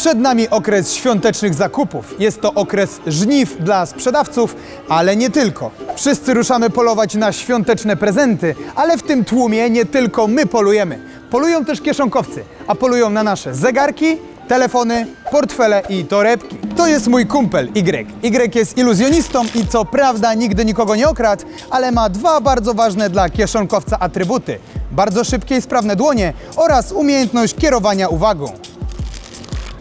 Przed nami okres świątecznych zakupów. Jest to okres żniw dla sprzedawców, ale nie tylko. Wszyscy ruszamy polować na świąteczne prezenty, ale w tym tłumie nie tylko my polujemy. Polują też kieszonkowcy, a polują na nasze zegarki, telefony, portfele i torebki. To jest mój kumpel Y. Y jest iluzjonistą i co prawda nigdy nikogo nie okradł, ale ma dwa bardzo ważne dla kieszonkowca atrybuty. Bardzo szybkie i sprawne dłonie oraz umiejętność kierowania uwagą.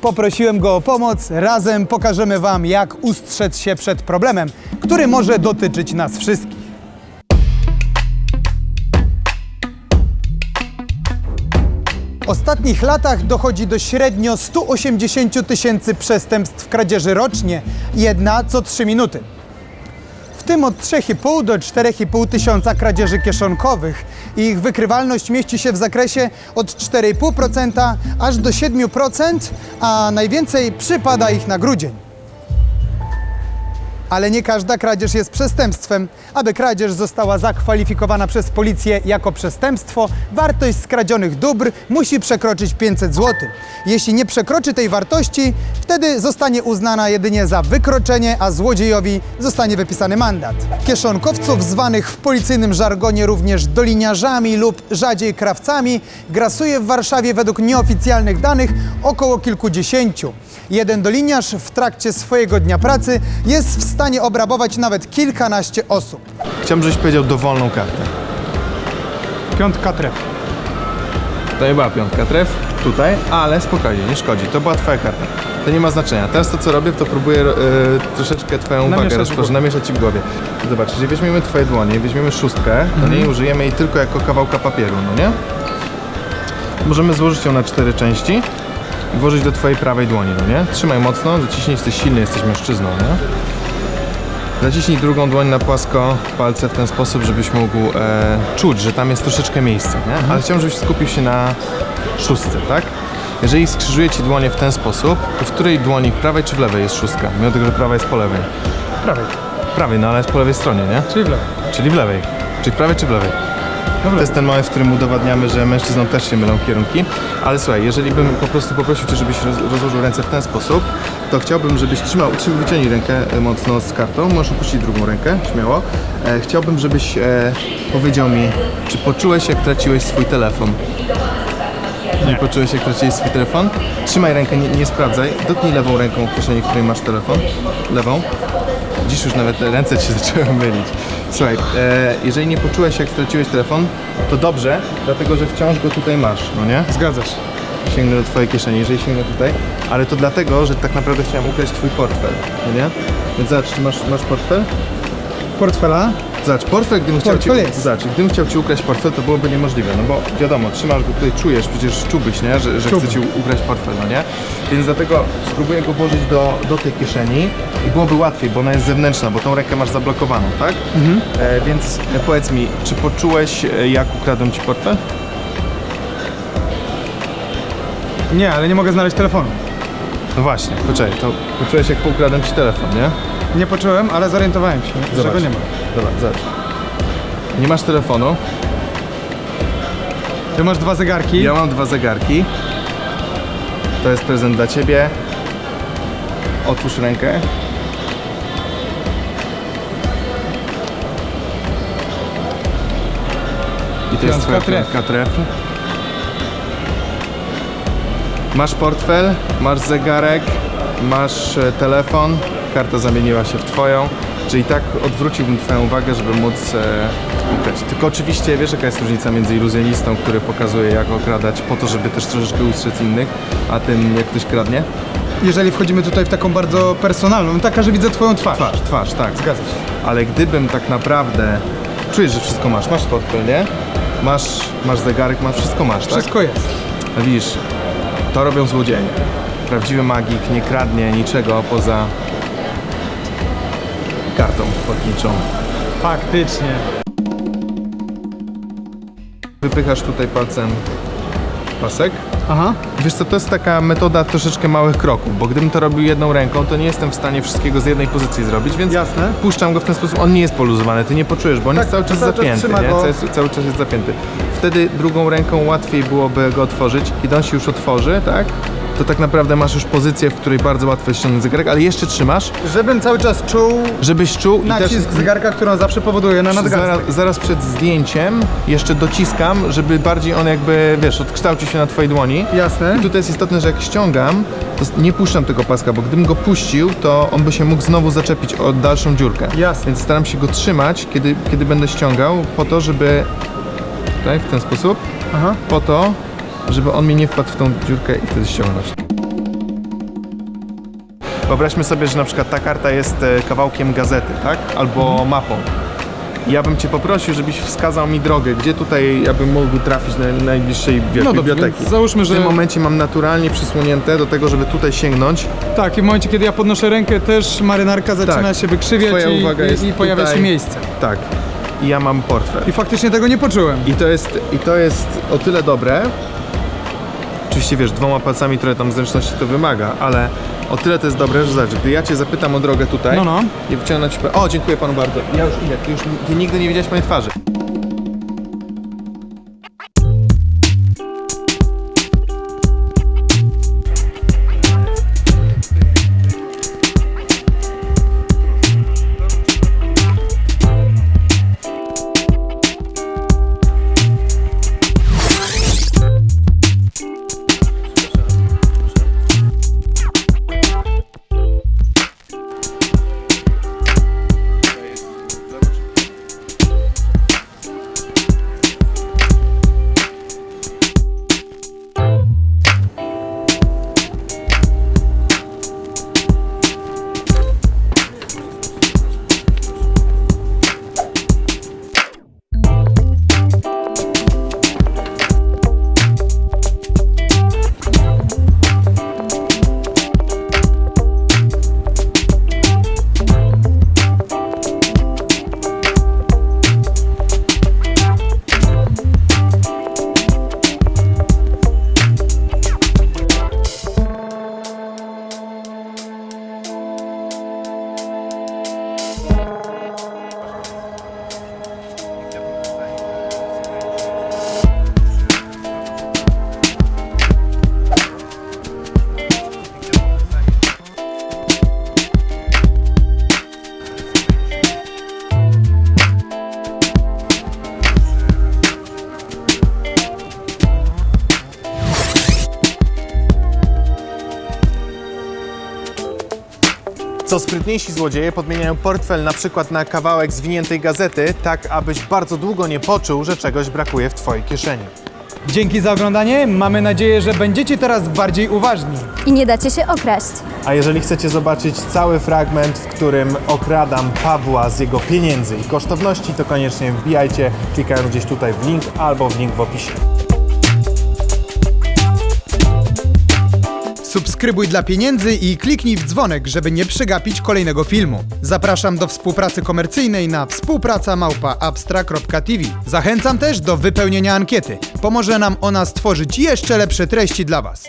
Poprosiłem go o pomoc. Razem pokażemy Wam, jak ustrzec się przed problemem, który może dotyczyć nas wszystkich. W ostatnich latach dochodzi do średnio 180 tysięcy przestępstw kradzieży rocznie, jedna co 3 minuty. W tym od 3,5 do 4,5 tysiąca kradzieży kieszonkowych. Ich wykrywalność mieści się w zakresie od 4,5% aż do 7%, a najwięcej przypada ich na grudzień. Ale nie każda kradzież jest przestępstwem. Aby kradzież została zakwalifikowana przez policję jako przestępstwo, wartość skradzionych dóbr musi przekroczyć 500 zł. Jeśli nie przekroczy tej wartości, wtedy zostanie uznana jedynie za wykroczenie, a złodziejowi zostanie wypisany mandat. Kieszonkowców zwanych w policyjnym żargonie również doliniarzami lub rzadziej krawcami grasuje w Warszawie według nieoficjalnych danych około kilkudziesięciu. Jeden doliniarz w trakcie swojego dnia pracy jest w stanie obrabować nawet kilkanaście osób. Chciałbym, żebyś powiedział dowolną kartę. Piątka tref. To nie była piątka tref, tutaj, ale spokojnie, nie szkodzi. To była twoja karta. To nie ma znaczenia. Teraz to, co robię, to próbuję e, troszeczkę twoją uwagę Namieszać w rozproszę, głowie. namieszać ci w głowie. Zobacz, jeżeli weźmiemy twoje dłonie, weźmiemy szóstkę, to Mhm. nie użyjemy jej tylko jako kawałka papieru, no nie? Możemy złożyć ją na cztery części i włożyć do twojej prawej dłoni, no nie? Trzymaj mocno, zaciśnij, jesteś silny, jesteś mężczyzną, nie? Zaciśnij drugą dłoń na płasko palce w ten sposób, żebyś mógł e, czuć, że tam jest troszeczkę miejsca, nie? Ale chciałbym, żebyś skupił się na szóstce, tak? Jeżeli skrzyżuję ci dłonie w ten sposób, to w której dłoni, w prawej czy w lewej jest szóstka? Mimo tego, że prawa jest po lewej. Prawej, Prawej, no ale jest po lewej stronie, nie? czyli w lewej. Czyli w lewej. Czyli w prawej czy w lewej? To jest ten moment, w którym udowadniamy, że mężczyznom też się mylą kierunki. Ale słuchaj, jeżeli bym po prostu poprosił Cię, żebyś roz, rozłożył ręce w ten sposób, to chciałbym, żebyś trzymał, trzym, wyciągnij rękę e, mocno z kartą, możesz opuścić drugą rękę, śmiało. E, chciałbym, żebyś e, powiedział mi, czy poczułeś, jak traciłeś swój telefon? Nie. poczułeś, jak traciłeś swój telefon? Trzymaj rękę, nie, nie sprawdzaj. Dotknij lewą ręką w kieszeni, w której masz telefon. Lewą. Dziś już nawet ręce ci zaczęły mylić. Słuchaj, e, jeżeli nie poczułeś, jak straciłeś telefon, to dobrze, dlatego że wciąż go tutaj masz, no nie? Zgadzasz. Sięgnę do twojej kieszeni, jeżeli sięgnę tutaj, ale to dlatego, że tak naprawdę chciałem ukraść twój portfel, no nie? Więc zobacz, czy masz, masz portfel? Portfela? Zobacz, portfel, gdybym chciał, Portfel ci, jest. zobacz, gdybym chciał ci ukraść portfel, to byłoby niemożliwe, no bo wiadomo, trzymasz go tutaj, czujesz, przecież czułbyś, nie? Że, że Czułbym. ci ukraść portfel, no nie? Więc dlatego spróbuję go włożyć do, do tej kieszeni i byłoby łatwiej, bo ona jest zewnętrzna, bo tą rękę masz zablokowaną, tak? E, więc e, powiedz mi, czy poczułeś, e, jak ukradłem ci portfel? Nie, ale nie mogę znaleźć telefonu. No właśnie, poczekaj, to poczułeś, jak ukradłem ci telefon, nie? Nie poczułem, ale zorientowałem się, że go nie ma. Zobacz, zobacz. Nie masz telefonu, Ty masz dwa zegarki. Ja mam dwa zegarki. To jest prezent dla ciebie. Otwórz rękę. I to jest Piątka twoja tref. piątka tref. Masz portfel, masz zegarek, masz e, telefon. Karta zamieniła się w twoją. Czyli tak odwróciłbym twoją uwagę, żeby móc e, ukraść. Tylko oczywiście wiesz jaka jest różnica między iluzjonistą, który pokazuje jak okradać po to, żeby też troszeczkę ustrzec innych, a tym jak ktoś kradnie? Jeżeli wchodzimy tutaj w taką bardzo personalną, taka, że widzę twoją twarz. Twarz, twarz, tak. Zgadza się. Ale gdybym tak naprawdę czujesz, że wszystko masz, masz portfel, nie? Masz, masz zegarek, masz wszystko masz, tak? Wszystko jest. Widzisz, to robią złodzieje. Prawdziwy magik nie kradnie niczego poza kartą płatniczą. Faktycznie. Wypychasz tutaj palcem pasek. Aha. Wiesz co, to jest taka metoda troszeczkę małych kroków, bo gdybym to robił jedną ręką, to nie jestem w stanie wszystkiego z jednej pozycji zrobić, więc Jasne. puszczam go w ten sposób. On nie jest poluzowany, ty nie poczujesz, bo on Tak, jest cały czas cały czas zapięty, trzyma nie? Cały, cały czas jest zapięty. Wtedy drugą ręką łatwiej byłoby go otworzyć. Kiedy on się już otworzy, tak? To tak naprawdę masz już pozycję, w której bardzo łatwo jest ściągnąć zegarek, ale jeszcze trzymasz, Żebym cały czas czuł żebyś czuł i nacisk też zegarka, którą zawsze powoduje na nadgarstek. zaraz, zaraz przed zdjęciem jeszcze dociskam, żeby bardziej on jakby, wiesz, odkształcił się na twojej dłoni. Jasne. I tutaj jest istotne, że jak ściągam, to s- nie puszczam tego paska, bo gdybym go puścił, to on by się mógł znowu zaczepić o dalszą dziurkę. Jasne. Więc staram się go trzymać, kiedy, kiedy będę ściągał, po to, żeby tutaj w ten sposób, Aha. po to, żeby on mi nie wpadł w tą dziurkę i wtedy ściągnąć. Wyobraźmy sobie, że na przykład ta karta jest e, kawałkiem gazety, tak? Albo mapą. I Ja bym Cię poprosił, żebyś wskazał mi drogę, gdzie tutaj ja bym mógł trafić na najbliższej wiesz, No dobrze, biblioteki. załóżmy, W że tym momencie mam naturalnie przysłonięte do tego, żeby tutaj sięgnąć. tak i w momencie, kiedy ja podnoszę rękę, też marynarka zaczyna Tak. się wykrzywiać Twoja i, uwaga jest i, i pojawia tutaj. się miejsce. Tak. I ja mam portfel. I faktycznie tego nie poczułem. I to jest, i to jest o tyle dobre. Oczywiście wiesz, dwoma palcami trochę tam zręczności to wymaga, ale o tyle to jest dobre, że zobacz, gdy ja cię zapytam o drogę tutaj No, no. i wyciągnę ci. O, dziękuję panu bardzo. Ja już idę, ty już ty nigdy nie widziałeś mojej twarzy. Co sprytniejsi złodzieje podmieniają portfel na przykład na kawałek zwiniętej gazety, tak abyś bardzo długo nie poczuł, że czegoś brakuje w twojej kieszeni. Dzięki za oglądanie. Mamy nadzieję, że będziecie teraz bardziej uważni. I nie dacie się okraść. A jeżeli chcecie zobaczyć cały fragment, w którym okradam Pawła z jego pieniędzy i kosztowności, to koniecznie wbijajcie, klikając gdzieś tutaj w link albo w link w opisie. Subskrybuj dla pieniędzy i kliknij w dzwonek, żeby nie przegapić kolejnego filmu. Zapraszam do współpracy komercyjnej na współpraca.małpa.abstra.tv. Zachęcam też do wypełnienia ankiety. Pomoże nam ona stworzyć jeszcze lepsze treści dla Was.